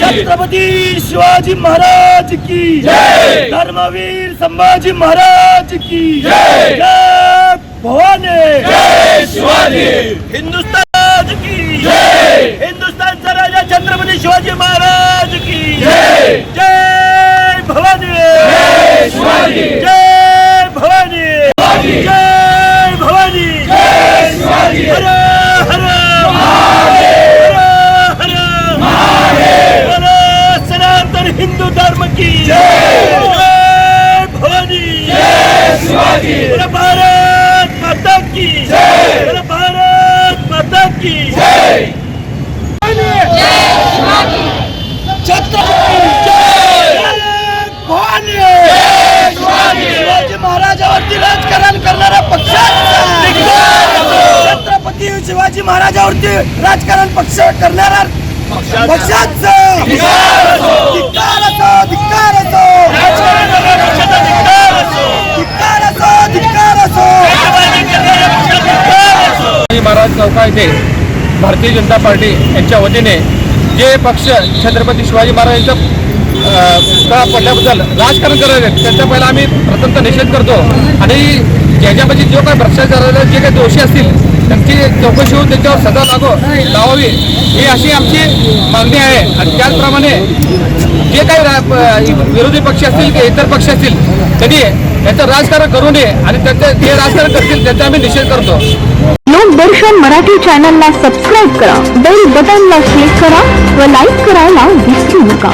छत्रपती शिवाजी महाराज की जय. धर्मवीर संभाजी महाराज की जय. जय भवानी जय शिवाजी हिंदुस्तान की। जय. हिंदुस्तानचा राजा छत्रपती शिवाजी महाराज की। जय. जय भवानी। जय शिवाजी। जय भवानी. जय भवानी। जय शिवाजी। हर हर। हर हर। बोलो सनातन हिंदू धर्म की। जय. भवानी। जय शिवाजी। बोलो भारत माता की। भारत माता की जय छत्रपती जय भवानी शिवाजी. शिवाजी महाराजावरती राजकारण करणारा पक्षाचा छत्रपती शिवाजी महाराजावरती राजकारण पक्ष करणारा पक्षाच. धिक्कार असो. धिक्कार असो. धिक्कार असो धिक्कार असो. शिवाजी महाराज चौका येथे भारतीय जनता पार्टी यांच्या वतीने जे पक्ष छत्रपती शिवाजी महाराजांचा पडल्याबद्दल राजकारण करत आहेत त्यांचा पहिला आम्ही प्रथमतः निषेध करतो. आणि ज्याच्यामध्ये जो काही भ्रष्टाचाराला जे काही दोषी असतील त्यांची चौकशी होऊन त्यांच्यावर सजा लागो लावावी. ही अशी आमची मागणी आहे. आणि त्याचप्रमाणे जे काही विरोधी पक्ष असतील किंवा इतर पक्ष असतील त्यांनी याचं राजकारण करू नये आणि त्याचं जे राजकारण करतील त्याचा आम्ही निषेध करतो. लोकदर्शन मराठी चॅनलला सबस्क्राईब करा. बेल बटनला क्लिक करा व लाईक करायला विसरू नका.